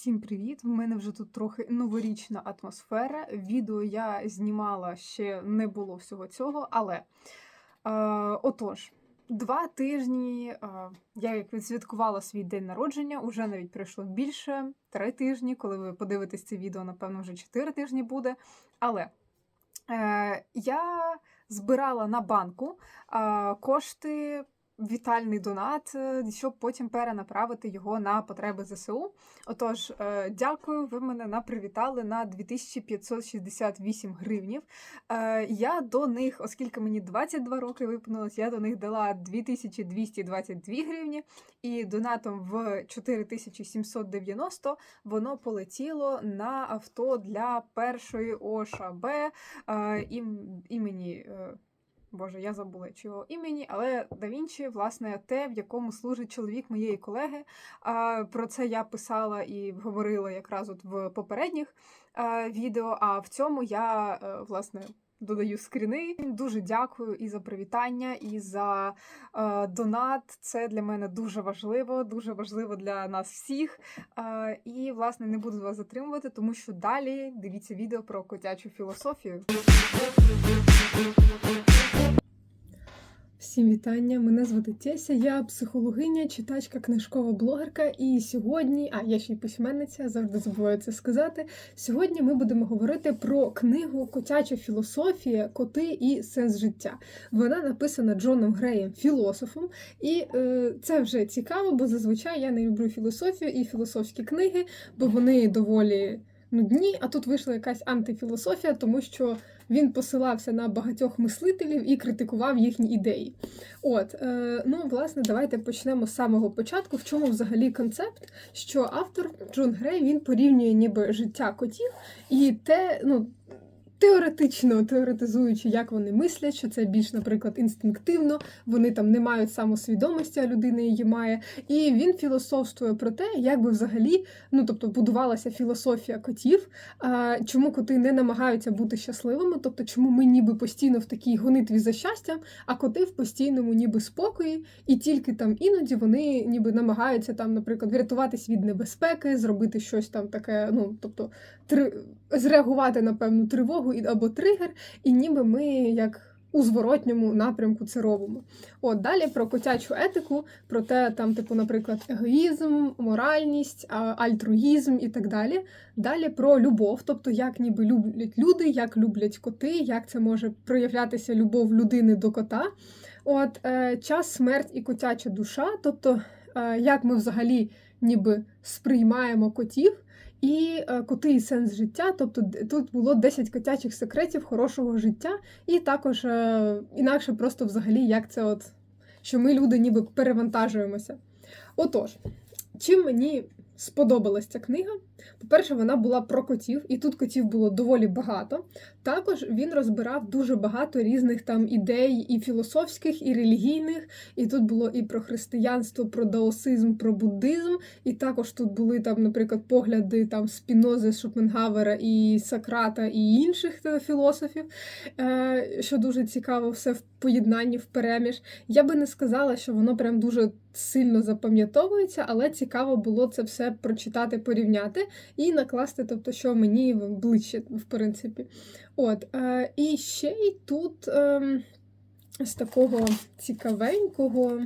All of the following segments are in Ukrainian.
Всім привіт! В мене вже тут трохи новорічна атмосфера. Відео я знімала ще не було всього цього, але е, отож, два тижні е, я як відсвяткувала свій день народження, уже навіть пройшло більше три тижні. Коли ви подивитесь це відео, напевно, вже чотири тижні буде. Але е, я збирала на банку е, кошти вітальний донат, е, щоб потім перенаправити його на потреби ЗСУ. Отож, е, дякую, ви мене напривітали на 2568 гривнів. Е, Я до них, оскільки мені 22 роки виповнилось, я до них дала 2222 гривні, і донатом в 4790 воно полетіло на авто для першої ОШБ ім- імені. Боже, я забула чого імені, але да Вінчі, власне, те, в якому служить чоловік моєї колеги. Про це я писала і говорила якраз от в попередніх відео. А в цьому я е, власне. Додаю скріни. Дуже дякую і за привітання, і за е, донат. Це для мене дуже важливо, дуже важливо для нас всіх. І, власне, не буду вас затримувати, тому що далі дивіться відео про котячу філософію. Всім вітання! Мене звати Теся, я психологиня, читачка, книжкова блогерка. І сьогодні, а я ще й письменниця, завжди забуваю це сказати. Сьогодні ми будемо говорити про книгу Котяча філософія, коти і сенс життя. Вона написана Джоном Греєм, філософом, і е, це вже цікаво, бо зазвичай я не люблю філософію і філософські книги, бо вони доволі нудні. А тут вийшла якась антифілософія, тому що він посилався на багатьох мислителів і критикував їхні ідеї. От, е, ну, власне, давайте почнемо з самого початку. В чому взагалі концепт? Що автор Джон Грей він порівнює ніби життя котів і те, ну. Теоретично теоретизуючи, як вони мислять, що це більш, наприклад, інстинктивно, вони там не мають самосвідомості, а людина її має. І він філософствує про те, як би взагалі, ну тобто, будувалася філософія котів, а, чому коти не намагаються бути щасливими, тобто, чому ми ніби постійно в такій гонитві за щастям, а коти в постійному ніби спокої, і тільки там іноді вони ніби намагаються там, наприклад, врятуватись від небезпеки, зробити щось там таке, ну тобто, три... зреагувати на певну тривогу або тригер, і ніби ми як. У зворотньому напрямку це робимо. От далі про котячу етику, про те, там, типу, наприклад, егоїзм, моральність, альтруїзм і так далі. Далі про любов, тобто як ніби люблять люди, як люблять коти, як це може проявлятися любов людини до кота. От е, час, смерть і котяча душа, тобто е, як ми взагалі ніби сприймаємо котів. І е, коти і сенс життя, тобто тут було 10 котячих секретів хорошого життя, і також е, інакше просто взагалі, як це от, що ми люди ніби перевантажуємося. Отож, чим мені сподобалась ця книга? По-перше, вона була про котів, і тут котів було доволі багато. Також він розбирав дуже багато різних там ідей, і філософських, і релігійних. І тут було і про християнство, про даосизм, про буддизм. І також тут були там, наприклад, погляди там Спінози, Шопенгавера і Сократа і інших е, філософів, е, що дуже цікаво, все в поєднанні в переміж. Я би не сказала, що воно прям дуже сильно запам'ятовується, але цікаво було це все прочитати, порівняти і накласти, тобто, що мені ближче, в принципі. От, е, і ще й тут е, з такого цікавенького.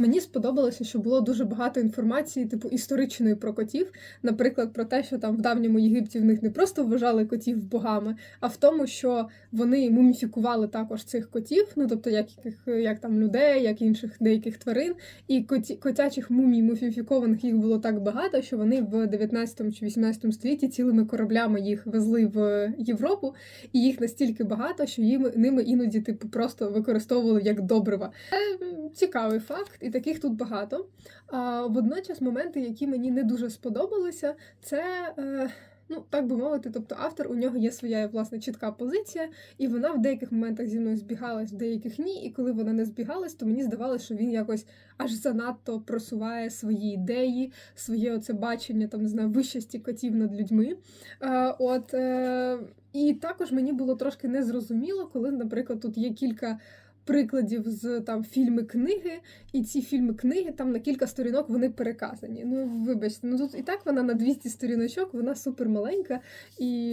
Мені сподобалося, що було дуже багато інформації, типу історичної про котів. Наприклад, про те, що там в давньому Єгипті в них не просто вважали котів богами, а в тому, що вони муміфікували також цих котів, ну тобто як, як там людей, як інших деяких тварин. І коті, котячих мумій муміфікованих їх було так багато, що вони в 19 чи 18 столітті цілими кораблями їх везли в Європу, і їх настільки багато, що їм ними іноді типу просто використовували як добрива. Це цікавий факт, таких тут багато. А водночас моменти, які мені не дуже сподобалися, це. Е, Ну, так би мовити, тобто автор у нього є своя власне чітка позиція, і вона в деяких моментах зі мною збігалась, в деяких ні. І коли вона не збігалась, то мені здавалося, що він якось аж занадто просуває свої ідеї, своє оце бачення там не вищості котів над людьми. Е, от е, і також мені було трошки незрозуміло, коли, наприклад, тут є кілька прикладів з там фільми книги, і ці фільми книги там на кілька сторінок вони переказані. Ну, вибачте, ну тут і так вона на 200 сторіночок, вона супер маленька. І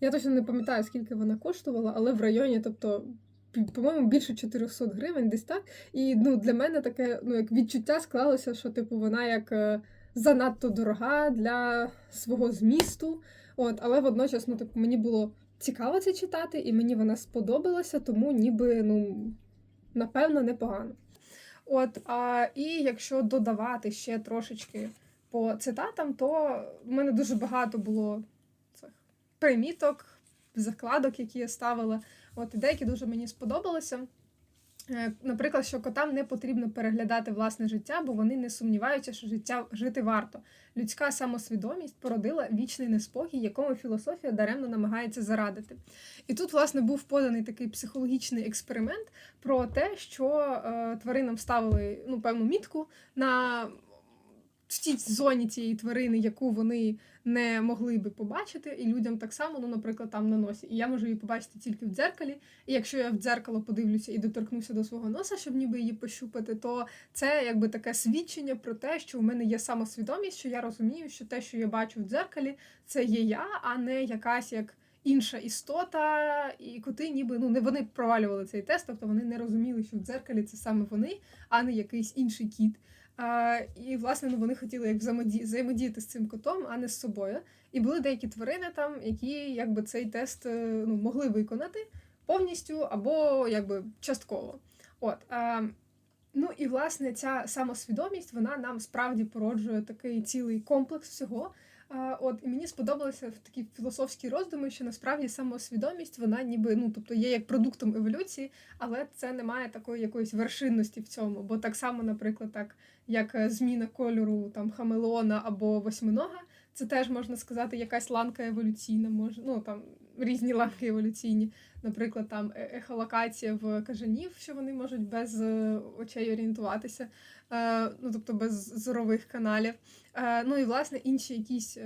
я точно не пам'ятаю, скільки вона коштувала, але в районі, тобто. По-моєму, більше 400 гривень, десь так. І ну, для мене таке ну, як відчуття склалося, що типу вона як е, занадто дорога для свого змісту. От, але водночас, ну, типу, мені було цікаво це читати, і мені вона сподобалася, тому ніби, ну, напевно, непогано. От, а, і якщо додавати ще трошечки по цитатам, то в мене дуже багато було цих приміток, закладок, які я ставила. От, і деякі дуже мені сподобалися. Е, Наприклад, що котам не потрібно переглядати власне життя, бо вони не сумніваються, що життя жити варто. Людська самосвідомість породила вічний неспокій, якому філософія даремно намагається зарадити. І тут, власне, був поданий такий психологічний експеримент про те, що е, тваринам ставили ну, певну мітку на в тій зоні цієї тварини, яку вони не могли би побачити, і людям так само, ну, наприклад, там на носі. І я можу її побачити тільки в дзеркалі. І якщо я в дзеркало подивлюся і доторкнуся до свого носа, щоб ніби її пощупати, то це якби таке свідчення про те, що у мене є самосвідомість, що я розумію, що те, що я бачу в дзеркалі, це є я, а не якась як. Інша істота, і коти ніби ну не вони провалювали цей тест, тобто вони не розуміли, що в дзеркалі це саме вони, а не якийсь інший кіт. А, І, власне, ну, вони хотіли як взаємоді- взаємодіяти з цим котом, а не з собою. І були деякі тварини там, які якби цей тест е, ну, могли виконати повністю або якби частково. От. А, ну і власне ця самосвідомість вона нам справді породжує такий цілий комплекс всього. А, От і мені сподобалися такі філософські роздуми, що насправді самосвідомість вона ніби ну тобто є як продуктом еволюції, але це не має такої якоїсь вершинності в цьому. Бо так само, наприклад, так як е, зміна кольору там хамелеона або восьминога, це теж можна сказати якась ланка еволюційна, може ну там різні ланки еволюційні. Наприклад, там е- ехолокація в кажанів, що вони можуть без е, очей орієнтуватися, ну тобто без зорових каналів. Ну і власне інші якісь.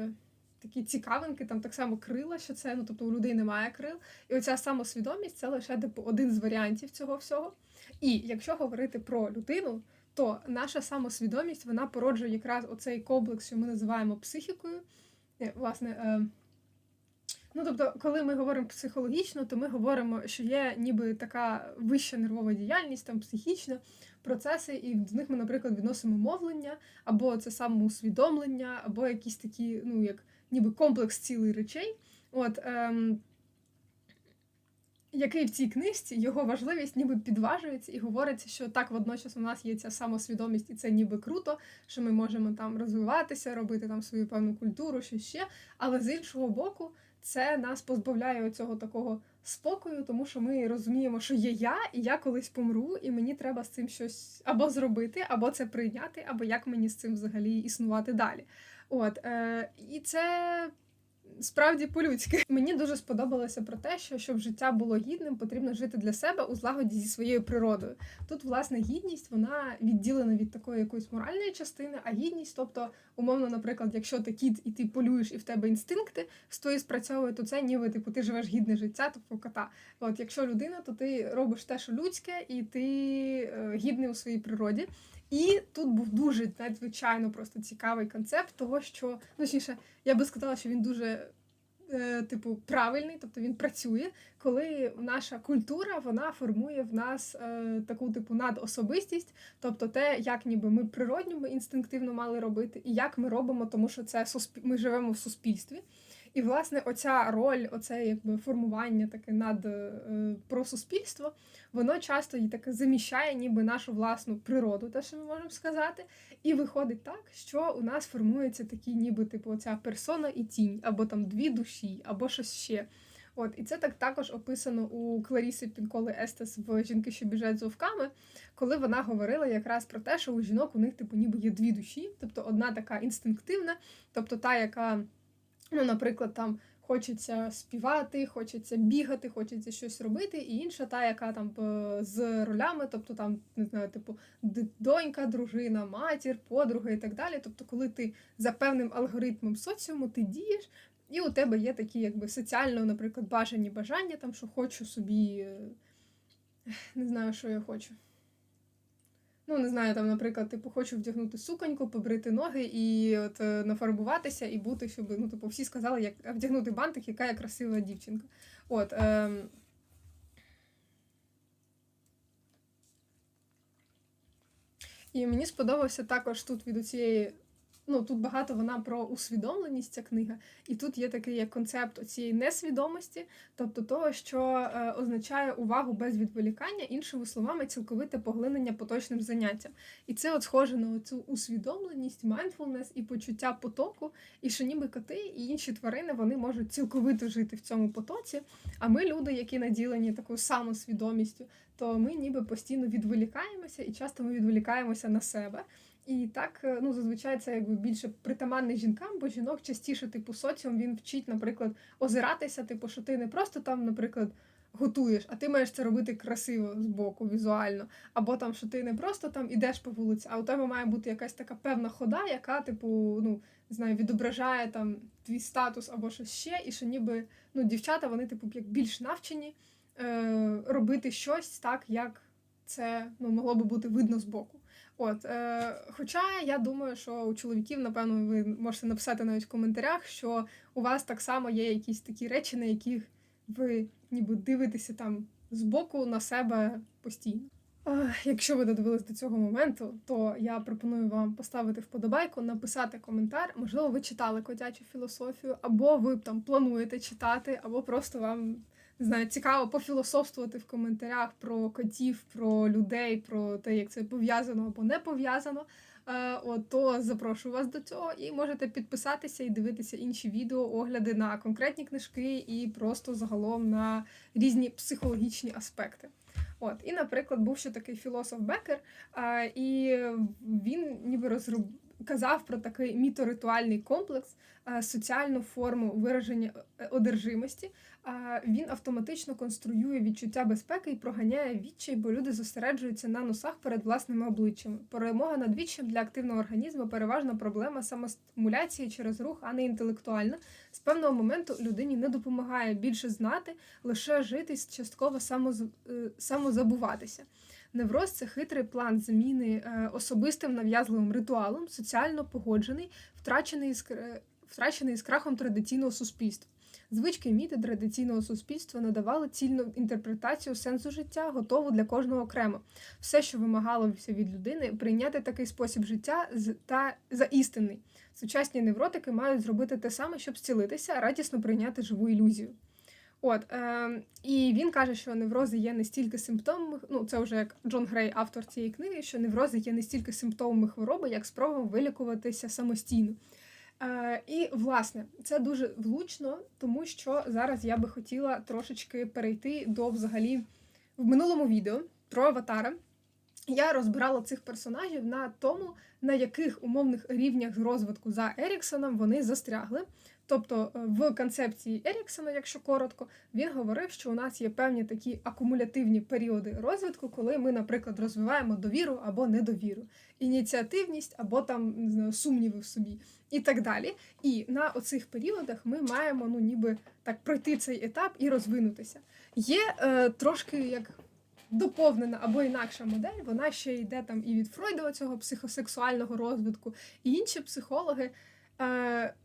Такі цікавинки, там так само крила, що це, ну тобто у людей немає крил. І оця самосвідомість це лише типу один з варіантів цього всього. І якщо говорити про людину, то наша самосвідомість вона породжує якраз оцей комплекс, що ми називаємо психікою. Е, Власне, е, ну тобто, коли ми говоримо психологічно, то ми говоримо, що є ніби така вища нервова діяльність, там психічна процеси, і до них ми, наприклад, відносимо мовлення, або це самоусвідомлення, або якісь такі, ну як ніби комплекс цілих речей. От, ем, який в цій книжці його важливість ніби підважується і говориться, що так водночас у нас є ця самосвідомість, і це ніби круто, що ми можемо там розвиватися, робити там свою певну культуру, що ще. Але з іншого боку, це нас позбавляє цього такого спокою, тому що ми розуміємо, що є я, і я колись помру, і мені треба з цим щось або зробити, або це прийняти, або як мені з цим взагалі існувати далі. От е, і це справді по-людськи. Мені дуже сподобалося про те, що щоб життя було гідним, потрібно жити для себе у злагоді зі своєю природою. Тут, власне, гідність вона відділена від такої якоїсь моральної частини, а гідність, тобто, умовно, наприклад, якщо ти кіт і ти полюєш, і в тебе інстинкти з твої спрацьовують, то це ніби типу ти живеш гідне життя, тобто кота. От якщо людина, то ти робиш те, що людське, і ти е, гідний у своїй природі. І тут був дуже надзвичайно просто цікавий концепт того, що ну, точніше, я би сказала, що він дуже. е, Типу, правильний, тобто він працює, коли наша культура вона формує в нас е, таку типу надособистість, тобто те, як ніби ми природньо ми інстинктивно мали робити, і як ми робимо, тому що це суспіль... ми живемо в суспільстві. І, власне, оця роль, оце якби формування таке над е, про суспільство, воно часто і таке заміщає ніби нашу власну природу, те, що ми можемо сказати. І виходить так, що у нас формується такі, ніби типу, оця персона і тінь, або там дві душі, або щось ще. От, і це так також описано у Кларіси Пінколи Естес в Жінки, що біжать з вовками, коли вона говорила якраз про те, що у жінок у них типу ніби є дві душі, тобто одна така інстинктивна, тобто та, яка, ну, наприклад, там. Хочеться співати, хочеться бігати, хочеться щось робити, і інша та, яка там е, з ролями, тобто там не знаю, типу донька, дружина, матір, подруга і так далі. Тобто, коли ти за певним алгоритмом соціуму ти дієш, і у тебе є такі, якби соціально, наприклад, бажані бажання, там що хочу собі е, не знаю, що я хочу. Ну, не знаю, там, наприклад, типу, хочу вдягнути суконьку, побрити ноги і от е, нафарбуватися і бути, щоб ну, типу, всі сказали, як вдягнути бантик, яка я красива дівчинка. От. Ем... І мені сподобався також тут від цієї. Ну, тут багато вона про усвідомленість ця книга, і тут є такий як концепт цієї несвідомості, тобто того, що е, означає увагу без відволікання, іншими словами, цілковите поглинення поточним заняттям. І це от схоже на цю усвідомленість, mindfulness і почуття потоку, і що ніби коти і інші тварини вони можуть цілковито жити в цьому потоці. А ми, люди, які наділені такою самосвідомістю, то ми ніби постійно відволікаємося, і часто ми відволікаємося на себе. І так, е, ну зазвичай це якби більше притаманне жінкам, бо жінок частіше, типу, соціум він вчить, наприклад, озиратися, типу, що ти не просто там, наприклад, готуєш, а ти маєш це робити красиво з боку, візуально. Або там, що ти не просто там ідеш по вулиці, а у тебе має бути якась така певна хода, яка, типу, ну не знаю, відображає там твій статус або щось ще, і що ніби ну, дівчата, вони, типу, як більш навчені е, робити щось так, як це ну, могло би бути видно з боку. От, е, Хоча я думаю, що у чоловіків, напевно, ви можете написати навіть в коментарях, що у вас так само є якісь такі речі, на яких ви ніби дивитеся там збоку на себе постійно. Е, якщо ви додивились до цього моменту, то я пропоную вам поставити вподобайку, написати коментар. Можливо, ви читали котячу філософію, або ви там плануєте читати, або просто вам не знаю, цікаво пофілософствувати в коментарях про котів, про людей, про те, як це пов'язано або не пов'язано. Е, от, то запрошую вас до цього і можете підписатися і дивитися інші відео, огляди на конкретні книжки і просто загалом на різні психологічні аспекти. От, І, наприклад, був ще такий філософ Бекер, е, і він ніби розроб... казав про такий міторитуальний комплекс, е, соціальну форму вираження одержимості, він автоматично конструює відчуття безпеки і проганяє відчай, бо люди зосереджуються на носах перед власними обличчями. Перемога над відчаєм для активного організму переважна проблема самостимуляції через рух, а не інтелектуальна. З певного моменту людині не допомагає більше знати, лише жити частково е, самозабуватися. Невроз це хитрий план зміни е, особистим нав'язливим ритуалом, соціально погоджений, втрачений з, втрачений з крахом традиційного суспільства. Звички міти традиційного суспільства надавали цільну інтерпретацію сенсу життя, готову для кожного окремо. Все, що вимагалося від людини, прийняти такий спосіб життя та за істинний. Сучасні невротики мають зробити те саме, щоб зцілитися, радісно прийняти живу ілюзію. От, е, І він каже, що неврози є не стільки симптомами, ну це вже як Джон Грей, автор цієї книги, що неврози є не стільки симптомами хвороби, як спроба вилікуватися самостійно. Е, І, власне, це дуже влучно, тому що зараз я би хотіла трошечки перейти до взагалі в минулому відео про аватара. Я розбирала цих персонажів на тому, на яких умовних рівнях розвитку за Еріксоном вони застрягли. Тобто е, в концепції Еріксона, якщо коротко, він говорив, що у нас є певні такі акумулятивні періоди розвитку, коли ми, наприклад, розвиваємо довіру або недовіру, ініціативність або там не знаю, сумніви в собі і так далі. І на оцих періодах ми маємо ну ніби так пройти цей етап і розвинутися. Є е, трошки як. Доповнена або інакша модель, вона ще йде там і від Фройда цього психосексуального розвитку, і інші психологи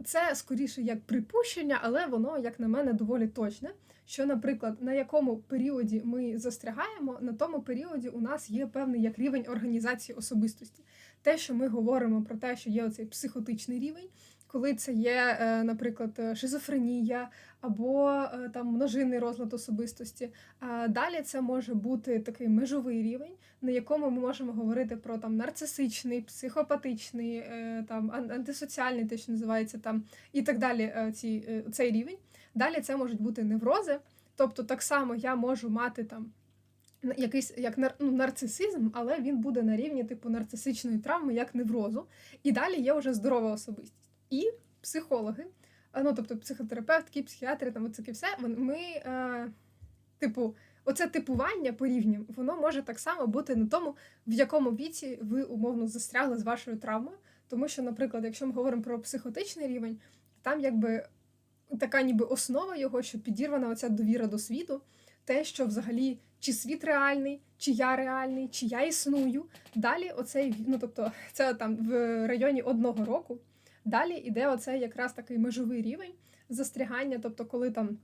це скоріше як припущення, але воно, як на мене, доволі точне. Що, наприклад, на якому періоді ми застрягаємо, на тому періоді у нас є певний як рівень організації особистості. Те, що ми говоримо про те, що є оцей психотичний рівень, коли це є, е, наприклад, е, шизофренія або е, там множинний розлад особистості. Далі це може бути такий межовий рівень, на якому ми можемо говорити про там нарцисичний, психопатичний, там антисоціальний, те, що називається там, і так далі. Ці, Цей рівень. Далі це можуть бути неврози. Тобто, так само я можу мати там. Якийсь як ну, нарцисизм, але він буде на рівні типу нарцисичної травми, як неврозу. І далі є вже здорова особистість. І психологи, ну тобто психотерапевтки, психіатри, там оце все, ми, е, типу, оце типування по рівням, воно може так само бути на тому, в якому віці ви умовно застрягли з вашою травмою. Тому що, наприклад, якщо ми говоримо про психотичний рівень, там якби така ніби основа його, що підірвана оця довіра до світу, те, що взагалі чи світ реальний, чи я реальний, чи я існую. Далі оцей, ну тобто, це там в районі одного року. Далі іде оцей якраз такий межовий рівень застрягання, тобто, коли там.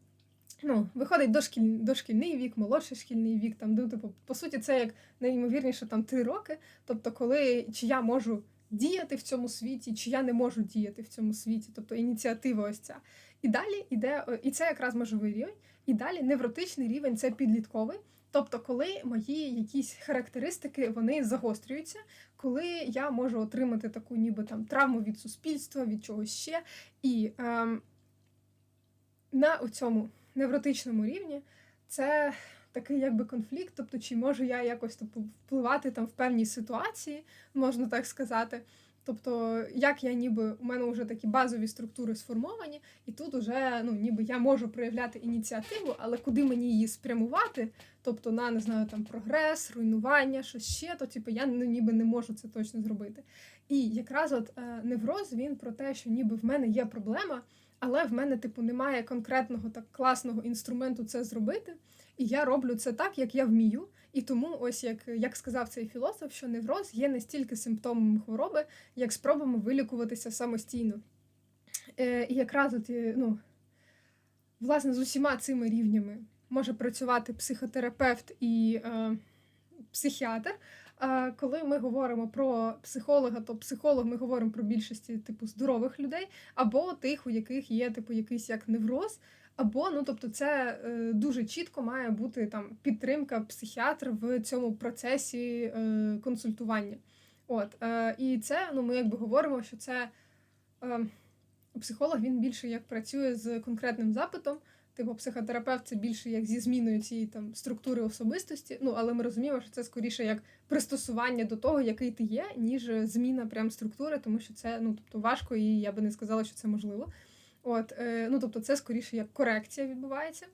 Ну, виходить дошкіль... дошкільний вік, молодший шкільний вік, там, ну, типу, по суті, це як найімовірніше там три роки. Тобто, коли чи я можу діяти в цьому світі, чи я не можу діяти в цьому світі, тобто ініціатива ось ця. І далі йде, і це якраз межовий рівень, і далі невротичний рівень це підлітковий. Тобто, коли мої якісь характеристики вони загострюються, коли я можу отримати таку, ніби там травму від суспільства, від чогось ще. І ем, на цьому невротичному рівні це такий якби конфлікт, тобто, чи можу я якось типу, впливати там в певній ситуації, можна так сказати. Тобто, як я ніби у мене вже такі базові структури сформовані, і тут уже ну ніби я можу проявляти ініціативу, але куди мені її спрямувати, тобто на не знаю там прогрес, руйнування, щось ще, то типу я ну, ніби не можу це точно зробити. І якраз от е, невроз він про те, що ніби в мене є проблема, але в мене, типу, немає конкретного так класного інструменту це зробити. І я роблю це так, як я вмію. І тому, ось як як сказав цей філософ, що невроз є не стільки симптомом хвороби, як спробами вилікуватися самостійно. Е, І якраз от, ну, власне, з усіма цими рівнями може працювати психотерапевт і е, психіатр. А коли ми говоримо про психолога, то психолог ми говоримо про більшості типу здорових людей, або тих, у яких є типу якийсь як невроз. Або ну тобто, це е, дуже чітко має бути там підтримка психіатра в цьому процесі е, консультування. От е, і це ну ми якби говоримо, що це е, психолог він більше як працює з конкретним запитом. Типу психотерапевт це більше як зі зміною цієї там структури особистості. Ну але ми розуміємо, що це скоріше як пристосування до того, який ти є, ніж зміна прям структури, тому що це ну тобто важко, і я би не сказала, що це можливо. От, е, ну тобто, це скоріше як корекція відбувається.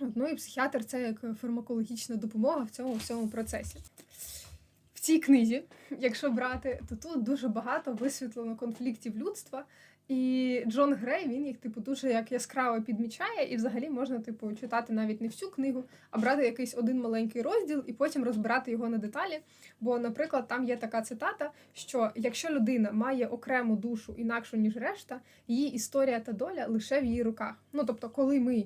От, Ну і психіатр це як фармакологічна допомога в цьому всьому процесі. Цій книзі, якщо брати, то тут дуже багато висвітлено конфліктів людства. І Джон Грей він їх типу дуже як яскраво підмічає, і взагалі можна типу читати навіть не всю книгу, а брати якийсь один маленький розділ і потім розбирати його на деталі. Бо, наприклад, там є така цитата: що якщо людина має окрему душу інакшу ніж решта, її історія та доля лише в її руках. Ну тобто, коли ми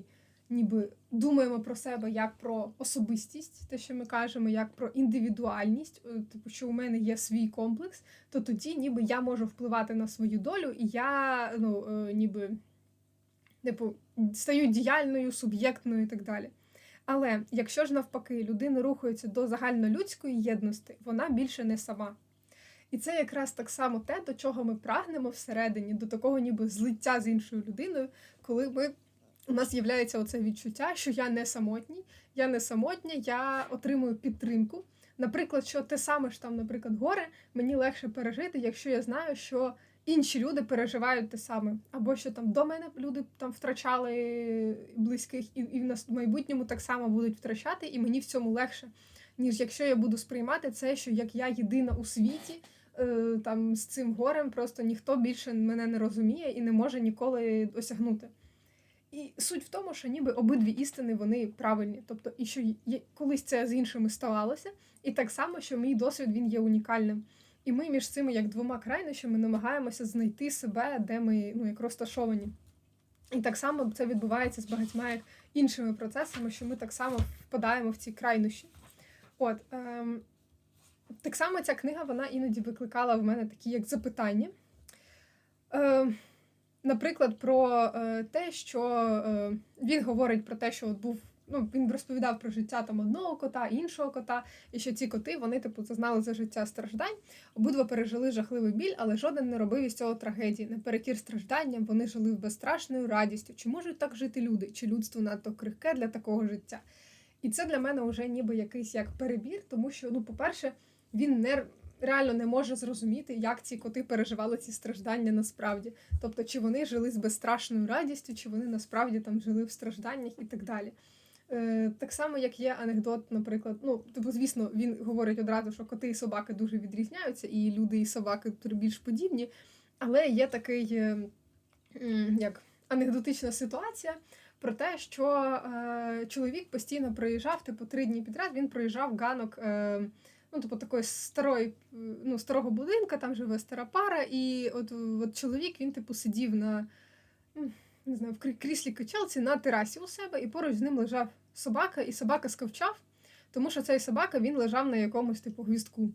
ніби думаємо про себе як про особистість, те, що ми кажемо, як про індивідуальність, е, типу, що у мене є свій комплекс, то тоді ніби я можу впливати на свою долю, і я ну, е, ніби типу, стаю діяльною, суб'єктною і так далі. Але якщо ж навпаки людина рухається до загальнолюдської єдності, вона більше не сама. І це якраз так само те, до чого ми прагнемо всередині, до такого ніби злиття з іншою людиною, коли ми у нас з'являється оце відчуття, що я не самотній, я не самотня, я отримую підтримку. Наприклад, що те саме ж там, наприклад, горе мені легше пережити, якщо я знаю, що інші люди переживають те саме, або що там до мене люди там втрачали близьких, і і в майбутньому так само будуть втрачати, і мені в цьому легше, ніж якщо я буду сприймати це, що як я єдина у світі. Е, там з цим горем просто ніхто більше мене не розуміє і не може ніколи осягнути. І суть в тому, що ніби обидві істини вони правильні. Тобто, і що є, колись це з іншими ставалося, і так само, що мій досвід він є унікальним. І ми між цими як двома крайнощами намагаємося знайти себе, де ми ну, як розташовані. І так само це відбувається з багатьма як іншими процесами, що ми так само впадаємо в ці крайнощі. От, ем, Так само ця книга вона іноді викликала в мене такі як запитання. Ем, Наприклад, про е, те, що е, він говорить про те, що от був. Ну, він розповідав про життя там одного кота, іншого кота, і що ці коти вони типу зазнали за життя страждань. Обидва пережили жахливий біль, але жоден не робив із цього трагедії. Наперекір стражданням вони жили в безстрашною радістю. Чи можуть так жити люди? Чи людство надто крихке для такого життя? І це для мене вже ніби якийсь як перебір, тому що, ну, по-перше, він не реально не може зрозуміти, як ці коти переживали ці страждання насправді. Тобто, чи вони жили з безстрашною радістю, чи вони насправді там жили в стражданнях і так далі. Е, Так само, як є анекдот, наприклад, ну, типу, звісно, він говорить одразу, що коти і собаки дуже відрізняються, і люди і собаки більш подібні. Але є такий е, як анекдотична ситуація, про те, що е, чоловік постійно проїжджав, типу, три дні підряд він проїжджав ганок. Е, Ну, типу, такої старої, ну, старого будинка, там живе стара пара, і от, от чоловік він, типу, сидів на не знаю, в кріслі качалці на терасі у себе, і поруч з ним лежав собака, і собака скавчав, тому що цей собака він лежав на якомусь типу гвіздку,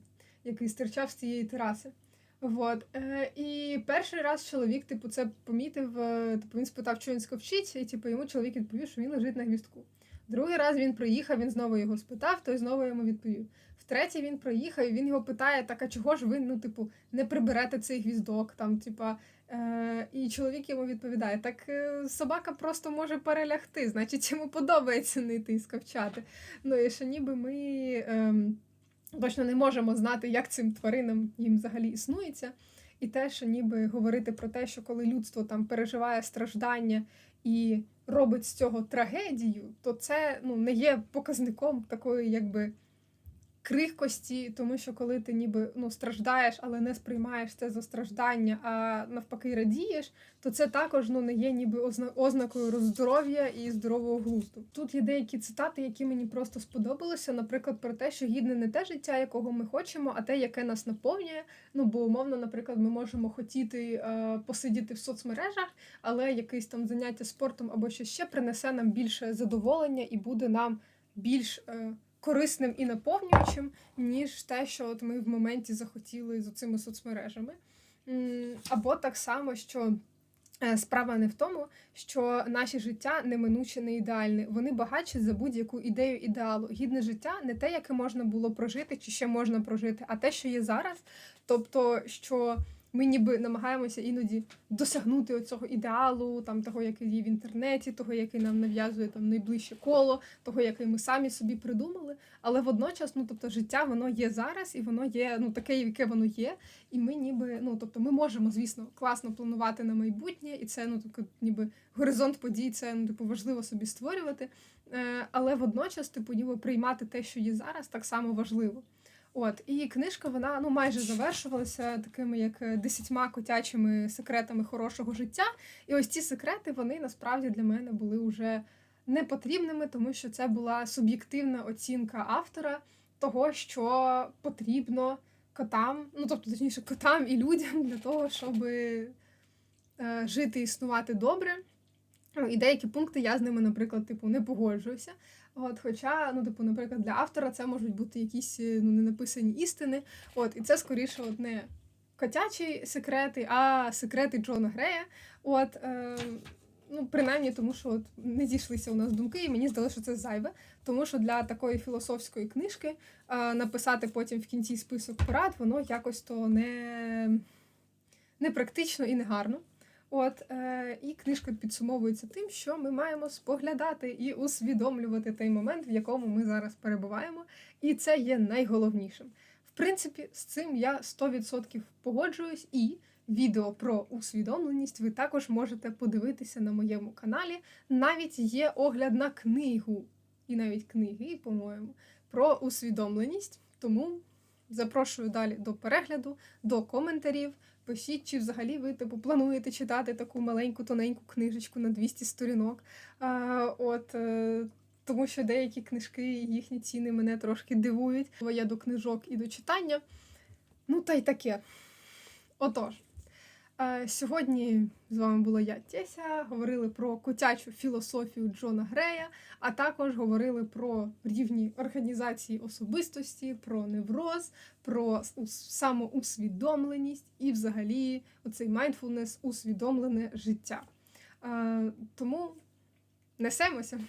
який стирчав з цієї тераси. Вот. Е, і перший раз чоловік, типу, це помітив, е, типу, він спитав, що він скавчить, і типу, йому чоловік відповів, що він лежить на гвіздку. Другий раз він приїхав, він знову його спитав, той знову йому відповів. Втретє він приїхав, і він його питає: так а чого ж ви, ну, типу, не приберете цей гвіздок? Там, типа, Е, і чоловік йому відповідає: так е, собака просто може перелягти, значить, йому подобається не йти і скавчати. Ну і що ніби ми е, точно не можемо знати, як цим тваринам їм взагалі існується. І те, що ніби говорити про те, що коли людство там переживає страждання і робить з цього трагедію, то це ну, не є показником такої, якби крихкості, тому що коли ти ніби ну, страждаєш, але не сприймаєш це за страждання, а навпаки радієш, то це також ну, не є ніби озна- ознакою здоров'я і здорового глузду. Тут є деякі цитати, які мені просто сподобалися, наприклад, про те, що гідне не те життя, якого ми хочемо, а те, яке нас наповнює. Ну, бо умовно, наприклад, ми можемо хотіти е, посидіти в соцмережах, але якесь там заняття спортом або щось ще принесе нам більше задоволення і буде нам більш е, корисним і наповнюючим, ніж те, що от ми в моменті захотіли з цими соцмережами. Або так само, що. е, Справа не в тому, що наше життя неминуче не ідеальне. Вони багатші за будь-яку ідею ідеалу. Гідне життя не те, яке можна було прожити чи ще можна прожити, а те, що є зараз. Тобто, що ми ніби намагаємося іноді досягнути цього ідеалу, там того, який є в інтернеті, того, який нам нав'язує там найближче коло, того, який ми самі собі придумали. Але водночас, ну тобто, життя воно є зараз, і воно є ну таке, яке воно є. І ми ніби, ну тобто, ми можемо, звісно, класно планувати на майбутнє, і це ну таке, ніби горизонт подій, це ну типу важливо собі створювати. Е, але водночас, типу, ніби приймати те, що є зараз, так само важливо. От і книжка вона ну майже завершувалася такими як е, десятьма котячими секретами хорошого життя. І ось ці секрети вони насправді для мене були вже непотрібними, тому що це була суб'єктивна оцінка автора того, що потрібно котам, ну тобто точніше котам і людям для того, щоб е, жити існувати добре. Ну, І деякі пункти я з ними, наприклад, типу, не погоджуюся. От, хоча, ну, типу, наприклад, для автора це можуть бути якісь е, ну, ненаписані істини. От, і це скоріше от, не котячі секрети, а секрети Джона Грея. От, е, ну, принаймні, тому що от не зійшлися у нас думки, і мені здалося, що це зайве. Тому що для такої філософської книжки е, написати потім в кінці список порад, воно якось то не, не практично і не гарно. От е, і книжка підсумовується тим, що ми маємо споглядати і усвідомлювати той момент, в якому ми зараз перебуваємо, і це є найголовнішим. В принципі, з цим я 100% погоджуюсь, і відео про усвідомленість ви також можете подивитися на моєму каналі. Навіть є огляд на книгу, і навіть книги, по-моєму, про усвідомленість. Тому запрошую далі до перегляду, до коментарів. Пишіть, чи взагалі ви типу плануєте читати таку маленьку тоненьку книжечку на 200 сторінок. А, от, е, тому що деякі книжки, їхні ціни мене трошки дивують. Бо я до книжок і до читання. Ну, та й таке. Отож, сьогодні з вами була я, Теся. Говорили про котячу філософію Джона Грея, а також говорили про рівні організації особистості, про невроз, про самоусвідомленість і, взагалі, оцей mindfulness, усвідомлене життя. Е, тому несемося.